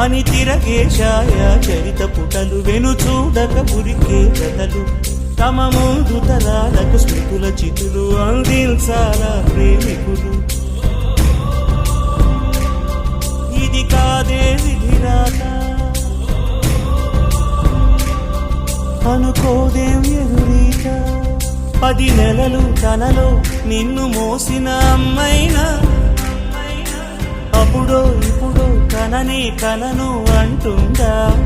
అని తిరగే ఛాయ చరిత పుటలు వెను చూడక పురికే కథలు. తమ ముందు తరాలకు స్మృతుల చితులు అందించాలా ప్రేమికులు. ఇది కాదే విధిరాత. అనుకోదేం ఎదురీత పది నెలలు తనలో నిన్ను మోసిన అమ్మైనా కనని కలను అంటుందా?